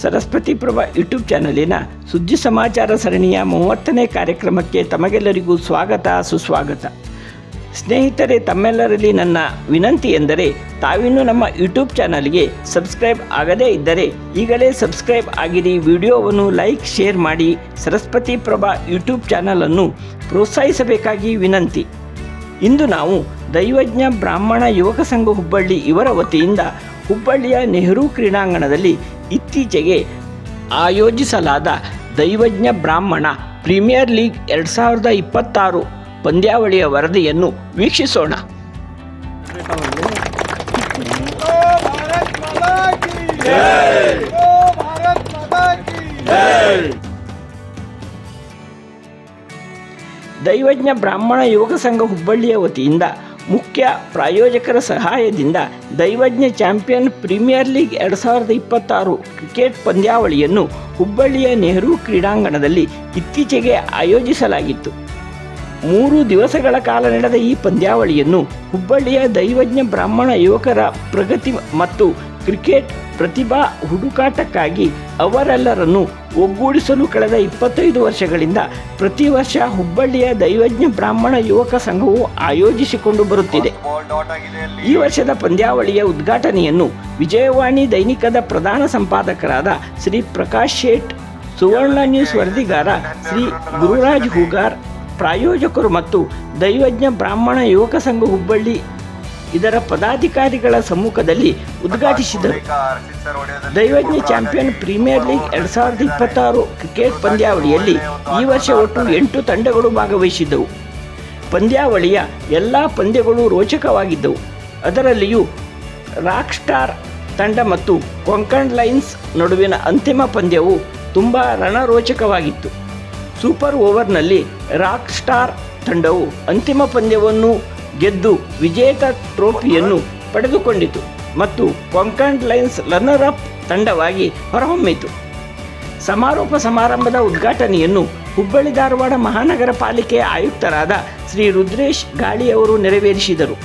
Saraswati Prabha YouTube ಚಾನಲಿನ ಸುದ್ದಿ ಸಮಾಚಾರ ಸರಣಿಯ ಮೂವತ್ತನೇ ಕಾರ್ಯಕ್ರಮಕ್ಕೆ ತಮಗೆಲ್ಲರಿಗೂ ಸ್ವಾಗತ, ಸುಸ್ವಾಗತ. ಸ್ನೇಹಿತರೆ, ತಮ್ಮೆಲ್ಲರಲ್ಲಿ ನನ್ನ ವಿನಂತಿ ಎಂದರೆ, ತಾವಿನ್ನೂ ನಮ್ಮ ಯೂಟ್ಯೂಬ್ ಚಾನಲ್ಗೆ ಸಬ್ಸ್ಕ್ರೈಬ್ ಆಗದೇ ಇದ್ದರೆ, ಈಗಲೇ ಸಬ್ಸ್ಕ್ರೈಬ್ ಆಗಿರಿ. ವಿಡಿಯೋವನ್ನು ಲೈಕ್, ಶೇರ್ ಮಾಡಿ ಸರಸ್ವತಿ ಪ್ರಭಾ ಯೂಟ್ಯೂಬ್ ಚಾನಲನ್ನು ಪ್ರೋತ್ಸಾಹಿಸಬೇಕಾಗಿ ವಿನಂತಿ. ಇಂದು ನಾವು ದೈವಜ್ಞ ಬ್ರಾಹ್ಮಣ ಯುವಕ ಸಂಘ ಹುಬ್ಬಳ್ಳಿ ಇವರ ವತಿಯಿಂದ ಹುಬ್ಬಳ್ಳಿಯ ನೆಹರು ಕ್ರೀಡಾಂಗಣದಲ್ಲಿ ಇತ್ತೀಚೆಗೆ ಆಯೋಜಿಸಲಾದ ದೈವಜ್ಞ ಬ್ರಾಹ್ಮಣ ಪ್ರೀಮಿಯರ್ ಲೀಗ್ ಎರಡು ಸಾವಿರದ ಇಪ್ಪತ್ತಾರು ಪಂದ್ಯಾವಳಿಯ ವರದಿಯನ್ನು ವೀಕ್ಷಿಸೋಣ. ದೈವಜ್ಞ ಬ್ರಾಹ್ಮಣ ಯೋಗ ಸಂಘ ಹುಬ್ಬಳ್ಳಿಯ ವತಿಯಿಂದ ಮುಖ್ಯ ಪ್ರಾಯೋಜಕರ ಸಹಾಯದಿಂದ ದೈವಜ್ಞ ಚಾಂಪಿಯನ್ ಪ್ರೀಮಿಯರ್ ಲೀಗ್ ಎರಡು ಸಾವಿರದ ಇಪ್ಪತ್ತಾರು ಕ್ರಿಕೆಟ್ ಪಂದ್ಯಾವಳಿಯನ್ನು ಹುಬ್ಬಳ್ಳಿಯ ನೆಹರು ಕ್ರೀಡಾಂಗಣದಲ್ಲಿ ಇತ್ತೀಚೆಗೆ ಆಯೋಜಿಸಲಾಗಿತ್ತು. ಮೂರು ದಿವಸಗಳ ಕಾಲ ನಡೆದ ಈ ಪಂದ್ಯಾವಳಿಯನ್ನು ಹುಬ್ಬಳ್ಳಿಯ ದೈವಜ್ಞ ಬ್ರಾಹ್ಮಣ ಯುವಕರ ಪ್ರಗತಿ ಮತ್ತು ಕ್ರಿಕೆಟ್ ಪ್ರತಿಭಾ ಹುಡುಕಾಟಕ್ಕಾಗಿ ಅವರೆಲ್ಲರನ್ನು ಒಗ್ಗೂಡಿಸಲು ಕಳೆದ ಇಪ್ಪತ್ತೈದು ವರ್ಷಗಳಿಂದ ಪ್ರತಿ ವರ್ಷ ಹುಬ್ಬಳ್ಳಿಯ ದೈವಜ್ಞ ಬ್ರಾಹ್ಮಣ ಯುವಕ ಸಂಘವು ಆಯೋಜಿಸಿಕೊಂಡು ಬರುತ್ತಿದೆ. ಈ ವರ್ಷದ ಪಂದ್ಯಾವಳಿಯ ಉದ್ಘಾಟನೆಯನ್ನು ವಿಜಯವಾಣಿ ದೈನಿಕದ ಪ್ರಧಾನ ಸಂಪಾದಕರಾದ ಶ್ರೀ ಪ್ರಕಾಶ್ ಶೇಟ್, ಸುವರ್ಣ ನ್ಯೂಸ್ ವರದಿಗಾರ ಶ್ರೀ ಗುರುರಾಜ್ ಹೂಗಾರ್, ಪ್ರಾಯೋಜಕರು ಮತ್ತು ದೈವಜ್ಞ ಬ್ರಾಹ್ಮಣ ಯುವಕ ಸಂಘ ಹುಬ್ಬಳ್ಳಿ ಇದರ ಪದಾಧಿಕಾರಿಗಳ ಸಮ್ಮುಖದಲ್ಲಿ ಉದ್ಘಾಟಿಸಿದರು. ದೈವಜ್ಞ ಚಾಂಪಿಯನ್ ಪ್ರೀಮಿಯರ್ ಲೀಗ್ ಎರಡು ಸಾವಿರದ ಇಪ್ಪತ್ತಾರು ಕ್ರಿಕೆಟ್ ಪಂದ್ಯಾವಳಿಯಲ್ಲಿ ಈ ವರ್ಷ ಒಟ್ಟು ಎಂಟು ತಂಡಗಳು ಭಾಗವಹಿಸಿದ್ದವು. ಪಂದ್ಯಾವಳಿಯ ಎಲ್ಲ ಪಂದ್ಯಗಳು ರೋಚಕವಾಗಿದ್ದವು. ಅದರಲ್ಲಿಯೂ ರಾಕ್ ಸ್ಟಾರ್ ತಂಡ ಮತ್ತು ಕೊಂಕಣ್ ಲೈನ್ಸ್ ನಡುವಿನ ಅಂತಿಮ ಪಂದ್ಯವು ತುಂಬ ರಣರೋಚಕವಾಗಿತ್ತು. ಸೂಪರ್ ಓವರ್ನಲ್ಲಿ ರಾಕ್ ಸ್ಟಾರ್ ತಂಡವು ಅಂತಿಮ ಪಂದ್ಯವನ್ನು ಗೆದ್ದು ವಿಜೇತ ಟ್ರೋಫಿಯನ್ನು ಪಡೆದುಕೊಂಡಿತು ಮತ್ತು ಕೊಂಕಣ್ ಲೈನ್ಸ್ ರನ್ನರ್ ಅಪ್ ತಂಡವಾಗಿ ಹೊರಹೊಮ್ಮಿತು. ಸಮಾರೋಪ ಸಮಾರಂಭದ ಉದ್ಘಾಟನೆಯನ್ನು ಹುಬ್ಬಳ್ಳಿ ಧಾರವಾಡ ಮಹಾನಗರ ಪಾಲಿಕೆಯ ಆಯುಕ್ತರಾದ ಶ್ರೀ ರುದ್ರೇಶ್ ಗಾಳಿಯವರು ನೆರವೇರಿಸಿದರು.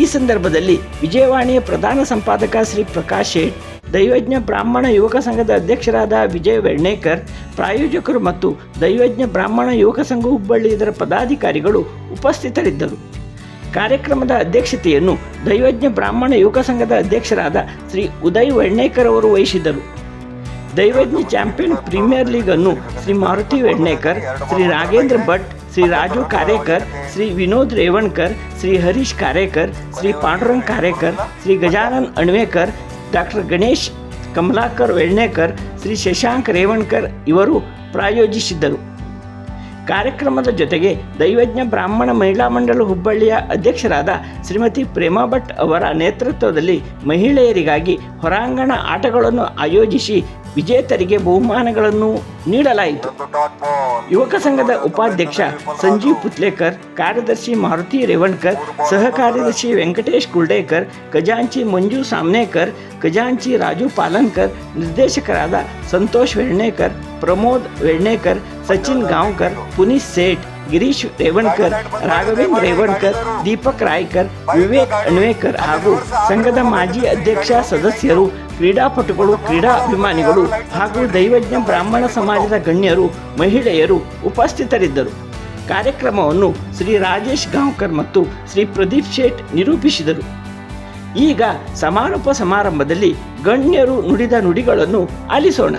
ಈ ಸಂದರ್ಭದಲ್ಲಿ ವಿಜಯವಾಣಿಯ ಪ್ರಧಾನ ಸಂಪಾದಕ ಶ್ರೀ ಪ್ರಕಾಶ್ ಶೇಟ್, ದೈವಜ್ಞ ಬ್ರಾಹ್ಮಣ ಯುವಕ ಸಂಘದ ಅಧ್ಯಕ್ಷರಾದ ವಿಜಯ್ ವೆಣ್ಣೇಕರ್, ಪ್ರಾಯೋಜಕರು ಮತ್ತು ದೈವಜ್ಞ ಬ್ರಾಹ್ಮಣ ಯುವಕ ಸಂಘ ಹುಬ್ಬಳ್ಳಿ ಇದರ ಪದಾಧಿಕಾರಿಗಳು ಉಪಸ್ಥಿತರಿದ್ದರು. ಕಾರ್ಯಕ್ರಮದ ಅಧ್ಯಕ್ಷತೆಯನ್ನು ದೈವಜ್ಞ ಬ್ರಾಹ್ಮಣ ಯುವಕ ಸಂಘದ ಅಧ್ಯಕ್ಷರಾದ ಶ್ರೀ ಉದಯ್ ವೆಣ್ಣೇಕರ್ ಅವರು ವಹಿಸಿದ್ದರು. ದೈವಜ್ಞ ಚಾಂಪಿಯನ್ ಪ್ರೀಮಿಯರ್ ಲೀಗ್ ಅನ್ನು ಶ್ರೀ ಮಾರುತಿ ವೆಣ್ಣೇಕರ್, ಶ್ರೀ ರಾಘೇಂದ್ರ ಭಟ್, ಶ್ರೀ ರಾಜು ಕಾರೇಕರ್, ಶ್ರೀ ವಿನೋದ್ ರೇವಣ್ಕರ್, ಶ್ರೀ ಹರೀಶ್ ಕಾರೇಕರ್, ಶ್ರೀ ಪಾಂಡುರಂಗ್ ಕಾರೇಕರ್, ಶ್ರೀ ಗಜಾನನ್ ಅಣ್ವೇಕರ್, ಡಾಕ್ಟರ್ ಗಣೇಶ್ ಕಮಲಾಕರ್ ವೆಣ್ಣೇಕರ್, ಶ್ರೀ ಶಶಾಂಕ್ ರೇವಣ್ಕರ್ ಇವರು ಪ್ರಾಯೋಜಿಸಿದ್ದರು. ಕಾರ್ಯಕ್ರಮದ ಜೊತೆಗೆ ದೈವಜ್ಞ ಬ್ರಾಹ್ಮಣ ಮಹಿಳಾ ಮಂಡಲ ಹುಬ್ಬಳ್ಳಿಯ ಅಧ್ಯಕ್ಷರಾದ ಶ್ರೀಮತಿ ಪ್ರೇಮಾ ಭಟ್ ಅವರ ನೇತೃತ್ವದಲ್ಲಿ ಮಹಿಳೆಯರಿಗಾಗಿ ಹೊರಾಂಗಣ ಆಟಗಳನ್ನು ಆಯೋಜಿಸಿ ವಿಜೇತರಿಗೆ ಬಹುಮಾನಗಳನ್ನು ನೀಡಲಾಯಿತು ಒಂದು ಡಾಟ್ ಬಾಲ್ ಯುವಕ ಸಂಘದ ಉಪಾಧ್ಯಕ್ಷ ಸಂಜೀವ್ ಪುತ್ಲೇಕರ್ ಕಾರ್ಯದರ್ಶಿ ಮಾರುತಿ ರೇವಣ್ಕರ್ ಸಹ ಕಾರ್ಯದರ್ಶಿ ವೆಂಕಟೇಶ್ ಕುಲ್ಡೇಕರ್ ಖಜಾಂಚಿ ಮಂಜು ಸಾಮ್ನೇಕರ್ ಖಜಾಂಚಿ ರಾಜು ಪಾಲನ್ಕರ್ ನಿರ್ದೇಶಕರಾದ ಸಂತೋಷ್ ವೆಣ್ಣೇಕರ್ ಪ್ರಮೋದ್ ವೆಣ್ಣೇಕರ್ ಸಚಿನ್ ಗಾಂವ್ಕರ್ ಪುನೀತ್ ಸೇಠ್ ಗಿರೀಶ್ ರೇವಣ್ಕರ್, ರಾಘವೇಂದ್ರ ರೇವಣ್ಕರ್, ದೀಪಕ್ ರಾಯ್ಕರ್, ವಿವೇಕ್ ಅಣ್ವೇಕರ್ ಹಾಗೂ ಸಂಘದ ಮಾಜಿ ಅಧ್ಯಕ್ಷ ಸದಸ್ಯರು, ಕ್ರೀಡಾಪಟುಗಳು ಕ್ರೀಡಾಭಿಮಾನಿಗಳು ಹಾಗೂ ದೈವಜ್ಞ ಬ್ರಾಹ್ಮಣ ಸಮಾಜದ ಗಣ್ಯರು, ಮಹಿಳೆಯರು ಉಪಸ್ಥಿತರಿದ್ದರು. ಕಾರ್ಯಕ್ರಮವನ್ನು ಶ್ರೀ ರಾಜೇಶ್ ಗಾಂವ್ಕರ್ ಮತ್ತು ಶ್ರೀ ಪ್ರದೀಪ್ ಶೇಟ್ ನಿರೂಪಿಸಿದರು. ಈಗ ಸಮಾರೋಪ ಸಮಾರಂಭದಲ್ಲಿ ಗಣ್ಯರು ನುಡಿದ ನುಡಿಗಳನ್ನು ಆಲಿಸೋಣ.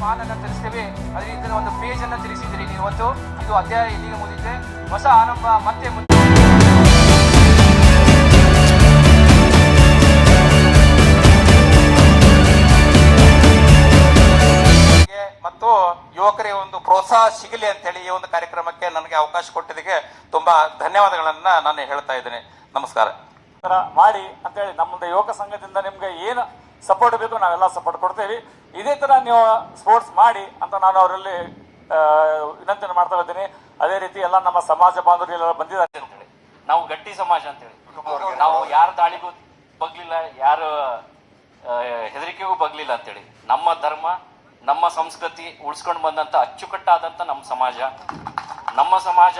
ಪಾನನ್ನ ತಿಳಿಸ್ತೇವೆ. ಅದರಿಂದ ಒಂದು ಪೇಜ್ ಅನ್ನು ತಿಳಿಸಿದ್ರಿ ಇವತ್ತು. ಇದು ಅಧ್ಯಾಯ ಇಲ್ಲಿಗೆ ಮುಗಿದಿದೆ ಹೊಸ ಆರಂಭ ಮತ್ತೆ ಮುಂದೆ. ಮತ್ತು ಯುವಕರಿಗೆ ಒಂದು ಪ್ರೋತ್ಸಾಹ ಸಿಗಲಿ ಅಂತ ಹೇಳಿ ಈ ಒಂದು ಕಾರ್ಯಕ್ರಮಕ್ಕೆ ನನಗೆ ಅವಕಾಶ ಕೊಟ್ಟಿದ್ದಕ್ಕೆ ತುಂಬಾ ಧನ್ಯವಾದಗಳನ್ನ ನಾನು ಹೇಳ್ತಾ ಇದ್ದೇನೆ. ನಮಸ್ಕಾರ. ಮಾಡಿ ಮಾಡಿ ಅಂತೇಳಿ ನಮ್ಮ ಯುವಕ ಸಂಘದಿಂದ ನಿಮ್ಗೆ ಏನು ಸಪೋರ್ಟ್ ಬೇಕು ನಾವೆಲ್ಲ ಸಪೋರ್ಟ್ ಕೊಡ್ತೇವೆ. ಇದೇ ತರ ನೀವು ಸ್ಪೋರ್ಟ್ಸ್ ಮಾಡಿ ಅಂತ ನಾನು ಅವರಲ್ಲಿ ವಿನಂತಿಯನ್ನು ಮಾಡ್ತಾ ಇದ್ದೀನಿ. ಅದೇ ರೀತಿ ಎಲ್ಲ ನಮ್ಮ ಸಮಾಜ ಬಾಂಧವರು ಎಲ್ಲ ಬಂದಿದ್ದಾರೆ ಅಂತೇಳಿ. ನಾವು ಗಟ್ಟಿ ಸಮಾಜ ಅಂತೇಳಿ. ನಾವು ಯಾರ ದಾಳಿಗೂ ಬಗ್ಲಿಲ್ಲ ಯಾರ ಹೆದರಿಕೆಗೂ ಬಗ್ಲಿಲ್ಲ ಅಂತೇಳಿ. ನಮ್ಮ ಧರ್ಮ ನಮ್ಮ ಸಂಸ್ಕೃತಿ ಉಳಿಸ್ಕೊಂಡು ಬಂದಂತ ಅಚ್ಚುಕಟ್ಟಾದಂತ ನಮ್ಮ ಸಮಾಜ. ನಮ್ಮ ಸಮಾಜ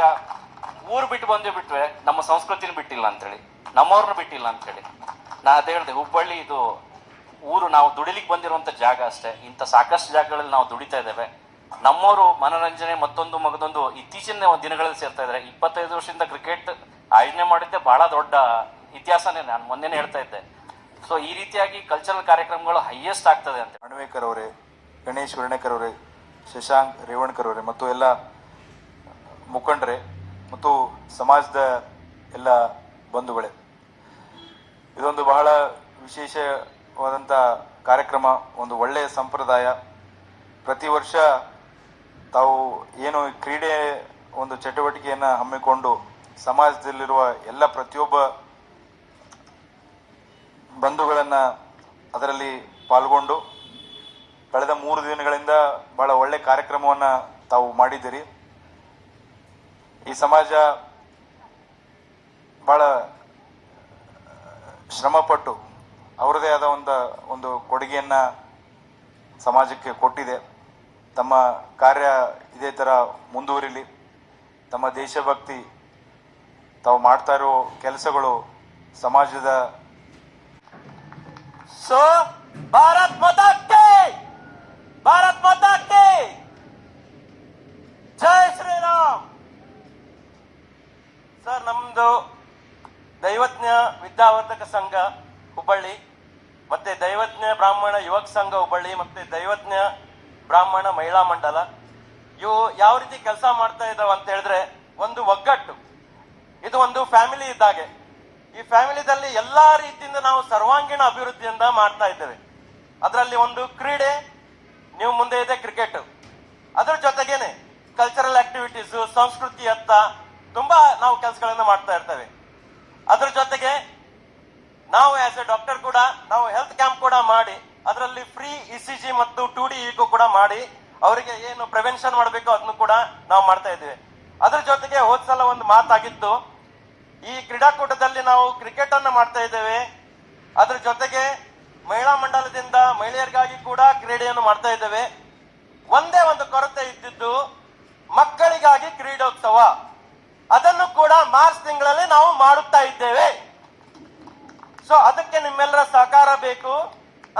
ಊರು ಬಿಟ್ಟು ಬಂದೇ ಬಿಟ್ರೆ ನಮ್ಮ ಸಂಸ್ಕೃತಿನ ಬಿಟ್ಟಿಲ್ಲ ಅಂತೇಳಿ. ನಮ್ಮವ್ರನ್ನ ಬಿಟ್ಟಿಲ್ಲ ಅಂತೇಳಿ. ನಾ ಅದೇ ಹೇಳಿದೆ ಹುಬ್ಬಳ್ಳಿ ಇದು ಊರು ನಾವು ದುಡಿಲಿಕ್ಕೆ ಬಂದಿರುವಂತ ಜಾಗ ಅಷ್ಟೇ. ಇಂಥ ಸಾಕಷ್ಟು ಜಾಗಗಳಲ್ಲಿ ನಾವು ದುಡಿತಾ ಇದ್ದೇವೆ. ನಮ್ಮವರು ಮನೋರಂಜನೆ ಮತ್ತೊಂದು ಮಗದೊಂದು ಇತ್ತೀಚಿನ ದಿನಗಳಲ್ಲಿ ಸೇರ್ತಾ ಇದ್ದಾರೆ. ಇಪ್ಪತ್ತೈದು ವರ್ಷದಿಂದ ಕ್ರಿಕೆಟ್ ಆಯೋಜನೆ ಮಾಡಿದ್ದೆ. ಬಹಳ ದೊಡ್ಡ ಇತಿಹಾಸನೇ ನಾನು ಮೊನ್ನೆನೇ ಹೇಳ್ತಾ ಇದ್ದೆ. ಸೊ ಈ ರೀತಿಯಾಗಿ ಕಲ್ಚರಲ್ ಕಾರ್ಯಕ್ರಮಗಳು ಹೈಯೆಸ್ಟ್ ಆಗ್ತದೆ ಅಂತ. ಅಣ್ವೇಕರ್ ಅವರೇ, ಗಣೇಶ್ ವರ್ಣೇಕರ್ ಅವರೇ, ಶಶಾಂಕ್ ರೇವಣ್ಕರ್ ಅವರೇ, ಮತ್ತು ಎಲ್ಲ ಮುಖಂಡರೇ, ಮತ್ತು ಸಮಾಜದ ಎಲ್ಲ ಬಂಧುಗಳೇ. ಇದೊಂದು ಬಹಳ ವಿಶೇಷವಾದಂಥ ಕಾರ್ಯಕ್ರಮ, ಒಂದು ಒಳ್ಳೆಯ ಸಂಪ್ರದಾಯ. ಪ್ರತಿ ವರ್ಷ ತಾವು ಏನು ಕ್ರೀಡೆ ಒಂದು ಚಟುವಟಿಕೆಯನ್ನು ಹಮ್ಮಿಕೊಂಡು ಸಮಾಜದಲ್ಲಿರುವ ಎಲ್ಲ ಪ್ರತಿಯೊಬ್ಬ ಬಂಧುಗಳನ್ನು ಅದರಲ್ಲಿ ಪಾಲ್ಗೊಂಡು ಕಳೆದ ಮೂರು ದಿನಗಳಿಂದ ಬಹಳ ಒಳ್ಳೆ ಕಾರ್ಯಕ್ರಮವನ್ನು ತಾವು ಮಾಡಿದ್ದೀರಿ. ಈ ಸಮಾಜ ಬಹಳ ಶ್ರಮಪಟ್ಟು ಅವರದೇ ಆದ ಒಂದು ಒಂದು ಕೊಡುಗೆಯನ್ನ ಸಮಾಜಕ್ಕೆ ಕೊಟ್ಟಿದೆ. ತಮ್ಮ ಕಾರ್ಯ ಇದೇ ಥರ ಮುಂದುವರಿಲಿ. ತಮ್ಮ ದೇಶಭಕ್ತಿ, ತಾವು ಮಾಡ್ತಾ ಇರೋ ಕೆಲಸಗಳು ಸಮಾಜದ ಸೊ, ಭಾರತ್ ಮಾತಾ ಕೇ ಭಾರತ್ ಮಾತಾ ಜಯ ಜೈ ಶ್ರೀರಾಮ್! ಸರ್, ನಮ್ದು ದೈವಜ್ಞ ವಿದ್ಯಾವರ್ಧಕ ಸಂಘ ಹುಬ್ಬಳ್ಳಿ, ಮತ್ತೆ ದೈವಜ್ಞ ಬ್ರಾಹ್ಮಣ ಯುವಕ ಸಂಘ ಹುಬ್ಬಳ್ಳಿ, ಮತ್ತೆ ದೈವಜ್ಞ ಬ್ರಾಹ್ಮಣ ಮಹಿಳಾ ಮಂಡಲ. ಇವು ಯಾವ ರೀತಿ ಕೆಲಸ ಮಾಡ್ತಾ ಇದಾವ ಅಂತ ಹೇಳಿದ್ರೆ ಒಂದು ಒಗ್ಗಟ್ಟು. ಇದು ಒಂದು ಫ್ಯಾಮಿಲಿ ಇದ್ದಾಗೆ. ಈ ಫ್ಯಾಮಿಲಿದಲ್ಲಿ ಎಲ್ಲಾ ರೀತಿಯಿಂದ ನಾವು ಸರ್ವಾಂಗೀಣ ಅಭಿವೃದ್ಧಿಯಿಂದ ಮಾಡ್ತಾ ಇದ್ದೇವೆ. ಅದರಲ್ಲಿ ಒಂದು ಕ್ರೀಡೆ, ನೀವು ಮುಂದೆ ಇದೆ ಕ್ರಿಕೆಟ್. ಅದರ ಜೊತೆಗೇನೆ ಕಲ್ಚರಲ್ ಆಕ್ಟಿವಿಟೀಸ್ ಸಂಸ್ಕೃತಿ ಅತ್ತ ತುಂಬಾ ನಾವು ಕೆಲಸಗಳನ್ನ ಮಾಡ್ತಾ ಇರ್ತೇವೆ. ಅದ್ರ ಜೊತೆಗೆ ನಾವು ಆಸ್ ಎ ಡಾಕ್ಟರ್ ಕೂಡ, ನಾವು ಹೆಲ್ತ್ ಕ್ಯಾಂಪ್ ಕೂಡ ಮಾಡಿ, ಅದರಲ್ಲಿ ಫ್ರೀ ಇ ಸಿ ಜಿ ಮತ್ತು ಟು ಡಿ ಇಗೂ ಕೂಡ ಮಾಡಿ, ಅವರಿಗೆ ಏನು ಪ್ರಿವೆನ್ಷನ್ ಮಾಡಬೇಕು ಅದನ್ನು ಕೂಡ ನಾವು ಮಾಡ್ತಾ ಇದ್ದೇವೆ. ಅದ್ರ ಜೊತೆಗೆ ಹೋದ್ ಸಲ ಒಂದು ಮಾತಾಗಿತ್ತು, ಈ ಕ್ರೀಡಾಕೂಟದಲ್ಲಿ ನಾವು ಕ್ರಿಕೆಟ್ ಅನ್ನು ಮಾಡ್ತಾ ಇದ್ದೇವೆ. ಅದ್ರ ಜೊತೆಗೆ ಮಹಿಳಾ ಮಂಡಲದಿಂದ ಮಹಿಳೆಯರಿಗಾಗಿ ಕೂಡ ಕ್ರೀಡೆಯನ್ನು ಮಾಡ್ತಾ ಇದ್ದೇವೆ. ಒಂದೇ ಒಂದು ಕೊರತೆ ಇದ್ದಿದ್ದು, ಮಕ್ಕಳಿಗಾಗಿ ಕ್ರೀಡೋತ್ಸವ. ಅದನ್ನು ಕೂಡ ಮಾರ್ಚ್ ತಿಂಗಳಲ್ಲಿ ನಾವು ಮಾಡುತ್ತಾ ಇದ್ದೇವೆ. ಸೊ ಅದಕ್ಕೆ ನಿಮ್ಮೆಲ್ಲರ ಸಹಕಾರ ಬೇಕು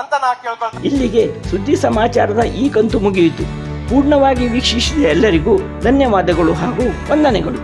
ಅಂತ ನಾ ಕೇಳ್ಕೊಳ್ತೀನಿ. ಇಲ್ಲಿಗೆ ಸುದ್ದಿ ಸಮಾಚಾರದ ಈ ಕಂತು ಮುಗಿಯಿತು. ಪೂರ್ಣವಾಗಿ ವೀಕ್ಷಿಸಿದ ಎಲ್ಲರಿಗೂ ಧನ್ಯವಾದಗಳು ಹಾಗೂ ವಂದನೆಗಳು.